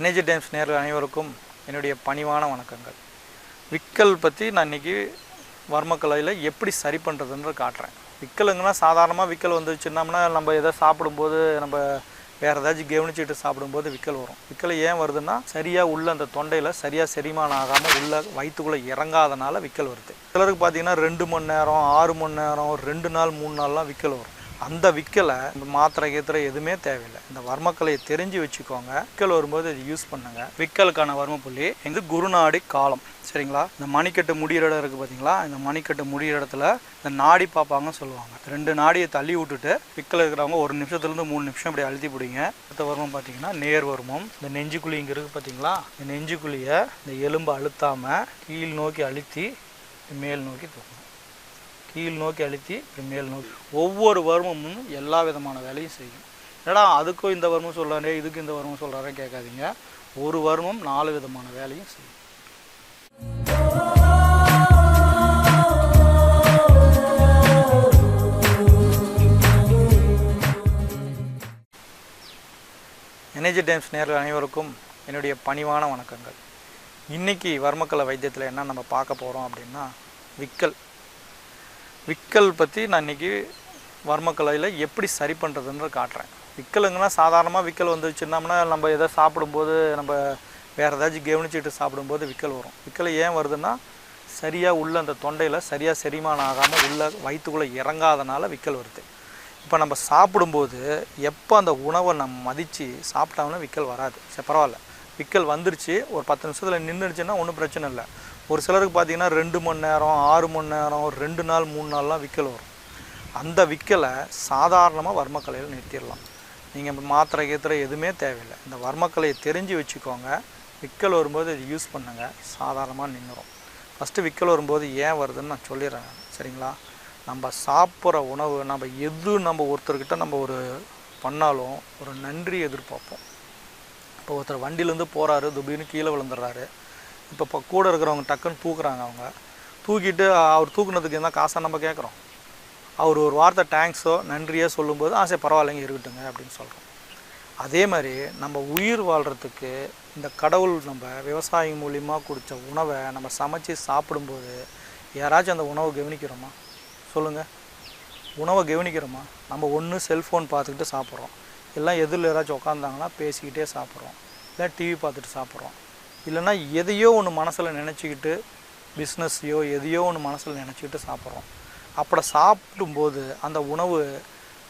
Energy times நேர்கள் அனைவருக்கும் என்னுடைய பணிவான வணக்கங்கள். விக்கல் பற்றி நான் இன்றைக்கி வர்மக்கலையில் எப்படி சரி பண்ணுறதுன்ற காட்டுறேன். விக்கலுங்கன்னா சாதாரணமாக விக்கல் வந்துச்சுன்னோம்னா நம்ம எதை சாப்பிடும்போது நம்ம வேறு ஏதாச்சும் கவனிச்சுட்டு சாப்பிடும்போது விக்கல் வரும். விக்கல் ஏன் வருதுன்னா சரியாக உள்ள அந்த தொண்டையில் சரியாக செரிமானம் ஆகாமல் உள்ள வயிற்றுக்குள்ளே இறங்காதனால விக்கல் வருது. சிலருக்கு பார்த்தீங்கன்னா ரெண்டு மணி நேரம் ஆறு மணி நேரம் ரெண்டு நாள் மூணு நாள்லாம் விக்கல் வரும். அந்த விக்கலை இந்த மாத்திரை கீத்திரை எதுவுமே தேவையில்லை. இந்த வர்மக்கலையை தெரிஞ்சு வச்சுக்கோங்க. விக்கல் வரும்போது இது யூஸ் பண்ணுங்க. விக்கலுக்கான வர்ம புள்ளி இது குருநாடி காலம். சரிங்களா? இந்த மணிக்கட்டு முடிகிற இடம் இருக்குது பார்த்தீங்களா இந்த மணிக்கட்டு முடிகிற இடத்துல இந்த நாடி பார்ப்பாங்கன்னு சொல்லுவாங்க. ரெண்டு நாடியை தள்ளி விட்டுட்டு விக்கல் இருக்கிறவங்க ஒரு நிமிஷத்துலேருந்து மூணு நிமிஷம் இப்படி அழுத்தி பிடிங்க. அடுத்த வருமம் பார்த்தீங்கன்னா நேர் வருமம். இந்த நெஞ்சுக்குழி இங்கே இருக்குது பார்த்தீங்களா இந்த நெஞ்சுக்குழியை இந்த எலும்பை அழுத்தாமல் கீழ் நோக்கி அழுத்தி மேல் நோக்கி தூக்கணும். கீழ் நோக்கி அழுத்தி இப்படி மேல் நோக்கி. ஒவ்வொரு வருமமும் எல்லா விதமான வேலையும் செய்யும். என்னடா அதுக்கும் இந்த வருமம் சொல்கிறாரே இதுக்கும் இந்த வருமம் சொல்கிறாரே கேட்காதீங்க. ஒரு வருமம் நாலு விதமான வேலையும் செய்யும். எனர்ஜி டைம்ஸ் நேரில் அனைவருக்கும் என்னுடைய பணிவான வணக்கங்கள். இன்னைக்கு வர்மக்கலை வைத்தியத்தில் என்ன நம்ம பார்க்க போகிறோம் அப்படின்னா விக்கல். விக்கல் பற்றி நான் இன்றைக்கி வர்மக்கலையில் எப்படி சரி பண்ணுறதுன்னு காட்டுறேன். விக்கலுங்கன்னா சாதாரணமாக விக்கல் வந்துச்சுன்னோம்னா நம்ம எதை சாப்பிடும்போது நம்ம வேறு ஏதாச்சும் கவனிச்சுட்டு சாப்பிடும்போது விக்கல் வரும். விக்கல் ஏன் வருதுன்னா சரியாக உள்ள அந்த தொண்டையில் சரியாக செரிமானம் ஆகாமல் உள்ள வயிற்றுக்குள்ளே இறங்காதனால விக்கல் வருது. இப்போ நம்ம சாப்பிடும்போது எப்போ அந்த உணவை நம்ம மதித்து சாப்பிட்டோம்னா விக்கல் வராது. சரி பரவாயில்ல. விக்கல் வந்துருச்சு ஒரு பத்து நிமிஷத்தில் நின்றுடுச்சுன்னா ஒன்றும் பிரச்சனை இல்லை. ஒரு சிலருக்கு பார்த்தீங்கன்னா ரெண்டு மணி நேரம் ஆறு மணி நேரம் ரெண்டு நாள் மூணு நாள்லாம் விக்கல் வரும். அந்த விக்கலை சாதாரணமாக வர்மக்கலையில் நிறுத்திடலாம். நீங்கள் மாத்திரை கீத்திரை எதுவுமே தேவையில்லை. இந்த வர்மக்கலையை தெரிஞ்சு வச்சுக்கோங்க. விக்கல் வரும்போது இது யூஸ் பண்ணுங்கள் சாதாரணமாக நின்றுடும் ஃபஸ்ட்டு விக்கல் வரும்போது ஏன் வருதுன்னு நான் சொல்லிடுறேன். சரிங்களா? நம்ம சாப்பிட்ற உணவு நம்ம எது நம்ம ஒருத்தர்கிட்ட நம்ம ஒரு பண்ணாலும் ஒரு நன்றி எதிர்பார்ப்போம். இப்போ ஒருத்தர் வண்டியிலேருந்து போகிறாரு துபின்னு கீழே விழுந்துடுறாரு. இப்போ இப்போ கூட இருக்கிறவங்க டக்குன்னு தூக்குறாங்க அவங்க. தூக்கிட்டு அவர் தூக்குனதுக்கு என்ன காசாக நம்ம கேட்குறோம். அவர் ஒரு வார்த்தை தேங்க்ஸோ நன்றியோ சொல்லும்போது ஆசை பரவாயில்லைங்க இருக்கட்டுங்க அப்படின்னு சொல்கிறோம் அதே மாதிரி நம்ம உயிர் வாழ்கிறதுக்கு இந்த கடவுள் நம்ம விவசாயம் மூலிமா கொடுத்த உணவை நம்ம சமைச்சு சாப்பிடும்போது யாராச்சும் அந்த உணவை கவனிக்கிறோமா? சொல்லுங்கள் உணவை கவனிக்கிறோமா? நம்ம ஒன்று செல்ஃபோன் பார்த்துக்கிட்டு சாப்பிட்றோம். எல்லாம் எதிரில் யாராச்சும் உட்காந்தாங்கன்னா பேசிக்கிட்டே சாப்பிட்றோம். இல்லை டிவி பார்த்துட்டு சாப்பிட்றோம். இல்லைன்னா எதையோ ஒன்று மனசில் நினச்சிக்கிட்டு பிஸ்னஸையோ எதையோ ஒன்று மனசில் நினச்சிக்கிட்டு சாப்பிட்றோம். அப்படி சாப்பிடும்போது அந்த உணவு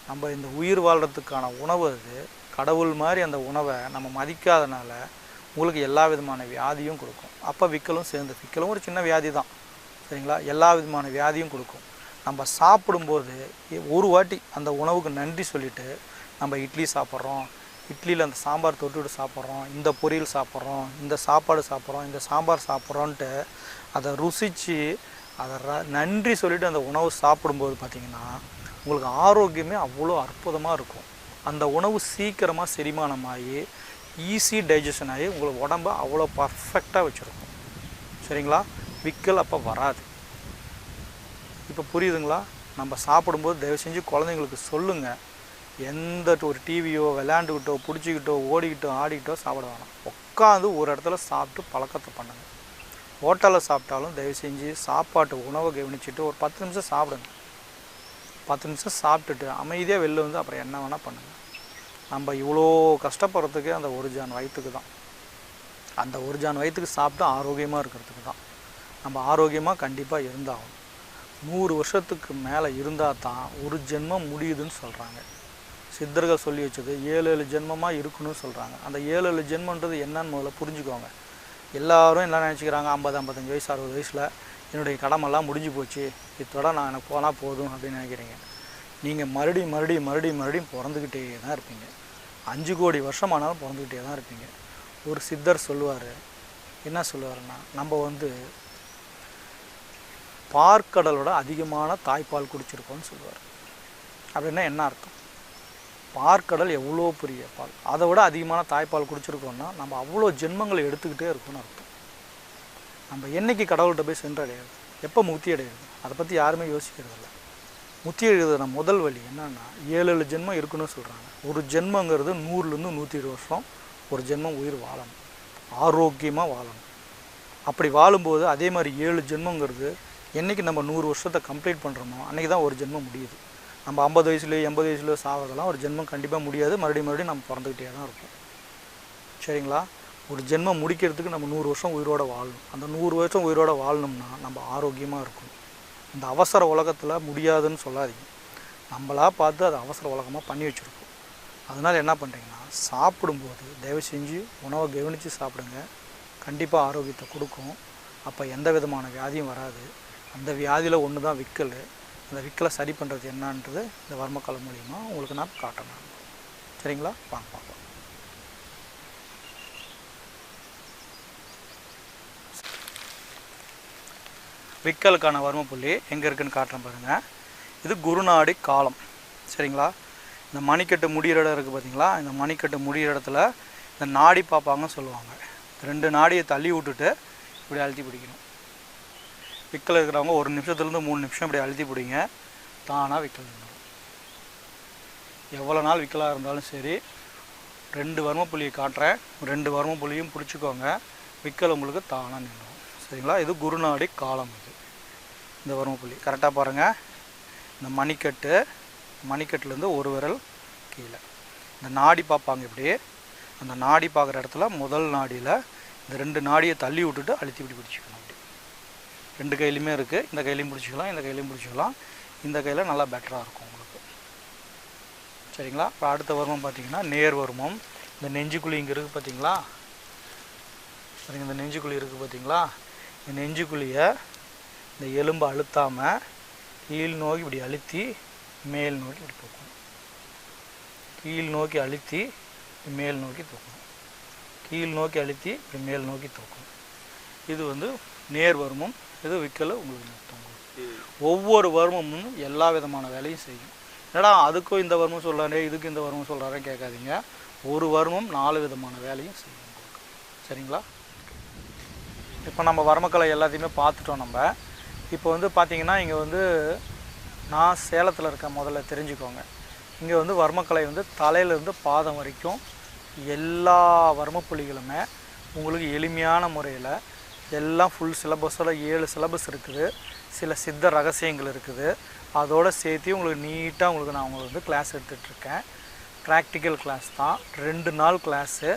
நம்ம இந்த உயிர் வாழ்கிறதுக்கான உணவு அது. கடவுள் மாதிரி அந்த உணவை நம்ம மதிக்காதனால உங்களுக்கு எல்லா விதமான வியாதியும் கொடுக்கும். அப்போ விக்கலும் சேர்ந்து விக்கலும் ஒரு சின்ன வியாதி தான். சரிங்களா? எல்லா விதமான வியாதியும் கொடுக்கும். நம்ம சாப்பிடும்போது ஒரு வாட்டி அந்த உணவுக்கு நன்றி சொல்லிவிட்டு நம்ம இட்லி சாப்பிட்றோம் இட்லியில் அந்த சாம்பார் தொட்டுவிட்டு சாப்பிட்றோம் இந்த பொரியல் சாப்பிட்றோம் இந்த சாப்பாடு சாப்பிட்றோம் இந்த சாம்பார் சாப்பிட்றோன்ட்டு அதை ருசித்து அதை ர நன்றி சொல்லிவிட்டு அந்த உணவு சாப்பிடும்போது பார்த்திங்கன்னா உங்களுக்கு ஆரோக்கியமே அவ்வளோ அற்புதமாக இருக்கும். அந்த உணவு சீக்கிரமாக செரிமானமாகி ஈஸி டைஜஷன் ஆகி உங்களுக்கு உடம்பை அவ்வளோ பர்ஃபெக்டாக வச்சுருக்கும். சரிங்களா? விக்கல் அப்போ வராது. இப்போ புரியுதுங்களா? நம்ம சாப்பிடும்போது தயவு செஞ்சு குழந்தைங்களுக்கு சொல்லுங்கள் எந்த ஒரு டிவியோ விளையாண்டுக்கிட்டோ பிடிச்சிக்கிட்டோ ஓடிக்கிட்டோ ஆடிக்கிட்டோ சாப்பிட வேணாம் உட்காந்து ஒரு இடத்துல சாப்பிட்டு பழக்கத்தை பண்ணுங்கள் ஹோட்டலில் சாப்பிட்டாலும் தயவு செஞ்சு சாப்பாட்டு உணவை கவனிச்சுட்டு ஒரு பத்து நிமிஷம் சாப்பிடுங்க. பத்து நிமிஷம் சாப்பிட்டுட்டு அமைதியாக வெளில வந்து அப்புறம் என்ன வேணால் பண்ணுங்கள் நம்ம இவ்வளோ கஷ்டப்படுறதுக்கு அந்த ஒரு ஜான் வயிற்றுக்கு தான். அந்த ஒரு ஜான் வயிற்றுக்கு சாப்பிட்டு ஆரோக்கியமாக இருக்கிறதுக்கு தான். நம்ம ஆரோக்கியமாக கண்டிப்பாக இருந்தாகும் நூறு வருஷத்துக்கு மேலே இருந்தால் தான் ஒரு ஜென்மம் முடியுதுன்னு சொல்கிறாங்க சித்தர்கள் சொல்லி வச்சது ஏழு ஏழு ஜென்மமாக இருக்கணும்னு சொல்கிறாங்க அந்த ஏழு ஏழு ஜென்மன்றது என்னன்னு முதல்ல புரிஞ்சுக்கோங்க. எல்லாரும் என்ன நினச்சிக்கிறாங்க? ஐம்பது ஐம்பத்தஞ்சு வயசு அறுபது வயசில் என்னுடைய கடமெல்லாம் முடிஞ்சு போச்சு. இத்தோட நான் எனக்கு போனால் போதும் அப்படின்னு நினைக்கிறீங்க. நீங்கள் மறுபடியும் மறுபடியும் மறுபடியும் மறுபடியும் பிறந்துக்கிட்டே தான் இருப்பீங்க. அஞ்சு கோடி வருஷம் ஆனாலும் பிறந்துக்கிட்டே தான் இருப்பீங்க. ஒரு சித்தர் சொல்லுவார். என்ன சொல்லுவாருன்னா நம்ம வந்து பார்க்கடலோட அதிகமான தாய்ப்பால் குடிச்சிருக்கோம்னு சொல்லுவார். அப்படின்னா என்ன அர்த்தம்? பார்க்கடல் எவ்வளோ பெரிய பால்? அதை விட அதிகமான தாய்ப்பால் குடிச்சிருக்கோம்னா நம்ம அவ்வளோ ஜென்மங்களை எடுத்துக்கிட்டே இருக்கோம்னு அர்த்தம். நம்ம என்னைக்கு கடவுள்கிட்ட போய் சென்றடையாது எப்போ முக்தி அடையாது அதை பற்றி யாருமே யோசிக்கிறது இல்லை. முத்தி எழுதுன முதல் வழி என்னன்னா ஏழு ஏழு ஜென்மம் இருக்குன்னு சொல்கிறாங்க ஒரு ஜென்மங்கிறது நூறுலேருந்து நூற்றி இருபது வருஷம் ஒரு ஜென்மம் உயிர் வாழணும். ஆரோக்கியமாக வாழணும். அப்படி வாழும்போது அதே மாதிரி ஏழு ஜென்மங்கிறது என்றைக்கு நம்ம நூறு வருஷத்தை கம்ப்ளீட் பண்ணுறோமோ அன்றைக்கி தான் ஒரு ஜென்மம் முடியுது. நம்ம ஐம்பது வயசுலேயோ எண்பது வயசுலையோ சாகிறதெல்லாம் ஒரு ஜென்மம் கண்டிப்பாக முடியாது. மறுபடியும் மறுபடியும் நம்ம பிறந்துக்கிட்டே தான் இருப்போம். சரிங்களா? ஒரு ஜென்மம் முடிக்கிறதுக்கு நம்ம நூறு வருஷம் உயிரோடு வாழணும். அந்த நூறு வருஷம் உயிரோடு வாழணும்னா நம்ம ஆரோக்கியமாக இருக்கணும். இந்த அவசர உலகத்தில் முடியாதுன்னு சொல்லாதீங்க. நம்மளா பார்த்து அதை அவசர உலகமாக பண்ணி வச்சுருக்கோம். அதனால் என்ன பண்ணுறீங்கன்னா சாப்பிடும்போது தயவு செஞ்சு உணவை கவனித்து சாப்பிடுங்க. கண்டிப்பாக ஆரோக்கியத்தை கொடுக்கும். அப்போ எந்த விதமான வியாதியும் வராது. அந்த வியாதியில் ஒன்று தான் விக்கல். அந்த விக்கலை சரி பண்ணுறது என்னன்றது இந்த வர்மக்கலை மூலிமா உங்களுக்கு நான் காட்டணும் சரிங்களா? வாங்க பார்ப்போம். விக்கலுக்கான வர்ம புள்ளி எங்கே இருக்குன்னு காட்டுறேன் பாருங்கள் இது குருநாடி காலம். சரிங்களா? இந்த மணிக்கட்டு முடிகிற இடம் இருக்குது பார்த்தீங்களா இந்த மணிக்கட்டு முடிகிற இடத்துல இந்த நாடி பார்ப்பாங்கன்னு சொல்லுவாங்க. ரெண்டு நாடியை தள்ளி விட்டுட்டு இப்படி அழுத்தி பிடிக்கணும். விக்கல் இருக்கிறவங்க ஒரு நிமிஷத்துலேருந்து மூணு நிமிஷம் இப்படி அழுத்தி பிடிங்க. தானாக விக்கல் நின்றுடும் எவ்வளோ நாள் விக்கலாக இருந்தாலும் சரி ரெண்டு வர்ம புள்ளியை காட்டுறேன். ரெண்டு வர்ம புள்ளியும் பிடிச்சிக்கோங்க. விக்கல் உங்களுக்கு தானாக நின்றுடும். சரிங்களா? இது குருநாடி காலம் இது. இந்த வர்ம புள்ளி கரெக்டாக பாருங்கள் இந்த மணிக்கட்டு மணிக்கட்டுலேருந்து ஒரு விரல் கீழே. இந்த நாடி பார்ப்பாங்க இப்படி. அந்த நாடி பார்க்குற இடத்துல முதல் நாடியில் இந்த ரெண்டு நாடியை தள்ளி விட்டுட்டு அழுத்தி இப்படி பிடிச்சிக்கணும். ரெண்டு கையிலையுமே இருக்குது இந்த கையிலையும் பிடிச்சிக்கலாம் இந்த கையிலையும் பிடிச்சிக்கலாம். இந்த கையில் நல்லா பெட்டராக இருக்கும் உங்களுக்கு. சரிங்களா? இப்போ அடுத்த வருமம் பார்த்தீங்கன்னா நேர் வருமம். இந்த நெஞ்சுக்குழி இங்கே இருக்குது பார்த்தீங்களா சரிங்க இந்த நெஞ்சுக்குழி இருக்குது பார்த்தீங்களா இந்த நெஞ்சுக்குழியை இந்த எலும்பை அழுத்தாமல் கீழ் நோக்கி இப்படி அழுத்தி மேல் நோக்கி இப்படி தூக்கணும். கீழ் நோக்கி அழுத்தி மேல் நோக்கி தூக்கணும். கீழ் நோக்கி அழுத்தி இப்படி மேல் நோக்கி தூக்கணும். இது வந்து நேர் வருமம். எது விற்கலை உங்களுக்கு நஷ்டம். ஒவ்வொரு வருமமும் எல்லா விதமான வேலையும் செய்யும். என்னடா அதுக்கும் இந்த வருமம் சொல்கிறாரே இதுக்கும் இந்த வருமம் சொல்கிறாரே கேட்காதீங்க. ஒரு வருமம் நாலு விதமான வேலையும் செய்யும் சரிங்களா? இப்போ நம்ம வர்மக்கலை எல்லாத்தையுமே பார்த்துட்டோம் நம்ம. இப்போ வந்து பார்த்தீங்கன்னா இங்கே வந்து நான் சேலத்தில் இருக்க முதல்ல தெரிஞ்சுக்கோங்க. இங்கே வந்து வர்மக்கலை வந்து தலையிலேருந்து பாதம் வரைக்கும் எல்லா வர்மப்புள்ளிகளுமே உங்களுக்கு எளிமையான முறையில் எல்லாம் ஃபுல் சிலபஸோட ஏழு சிலபஸ் இருக்குது. சில சித்த ரகசியங்கள் இருக்குது. அதோடு சேர்த்து உங்களுக்கு நீட்டாக உங்களுக்கு நான் உங்களுக்கு வந்து கிளாஸ் எடுத்துகிட்ருக்கேன் ப்ராக்டிக்கல் கிளாஸ் தான். ரெண்டு நாள் கிளாஸு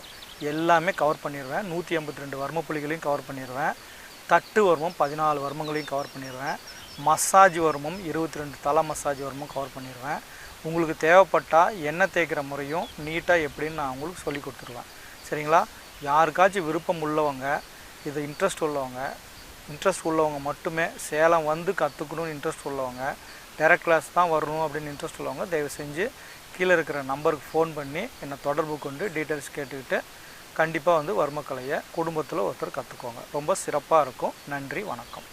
எல்லாமே கவர் பண்ணிடுவேன் நூற்றி ஐம்பத்தி ரெண்டு வர்ம புள்ளிகளையும் கவர் பண்ணிடுவேன் தட்டு வர்மம் பதினாலு வர்மங்களையும் கவர் பண்ணிடுவேன் மசாஜ் வர்மம் இருபத்தி ரெண்டு தலை மசாஜ் வர்மம் கவர் பண்ணிடுவேன் உங்களுக்கு தேவைப்பட்டால் எண்ணெய் தேய்க்கிற முறையும் நீட்டாக எப்படின்னு நான் உங்களுக்கு சொல்லி கொடுத்துருவேன். சரிங்களா? யாருக்காச்சும் விருப்பம் உள்ளவங்க இது இன்ட்ரெஸ்ட் உள்ளவங்க. இன்ட்ரெஸ்ட் உள்ளவங்க மட்டுமே சேலம் வந்து கற்றுக்கணும்னு இன்ட்ரெஸ்ட் உள்ளவங்க. டேரக்ட் கிளாஸ் தான் வரணும் அப்படின்னு இன்ட்ரெஸ்ட் உள்ளவங்க தயவு செஞ்சு கீழே இருக்கிற நம்பருக்கு ஃபோன் பண்ணி என்னை தொடர்பு கொண்டு டீட்டெயில்ஸ் கேட்டுக்கிட்டு கண்டிப்பாக வந்து வர்மக்கலையை குடும்பத்தில் ஒருத்தர் கற்றுக்கோங்க ரொம்ப சிறப்பாக இருக்கும். நன்றி வணக்கம்.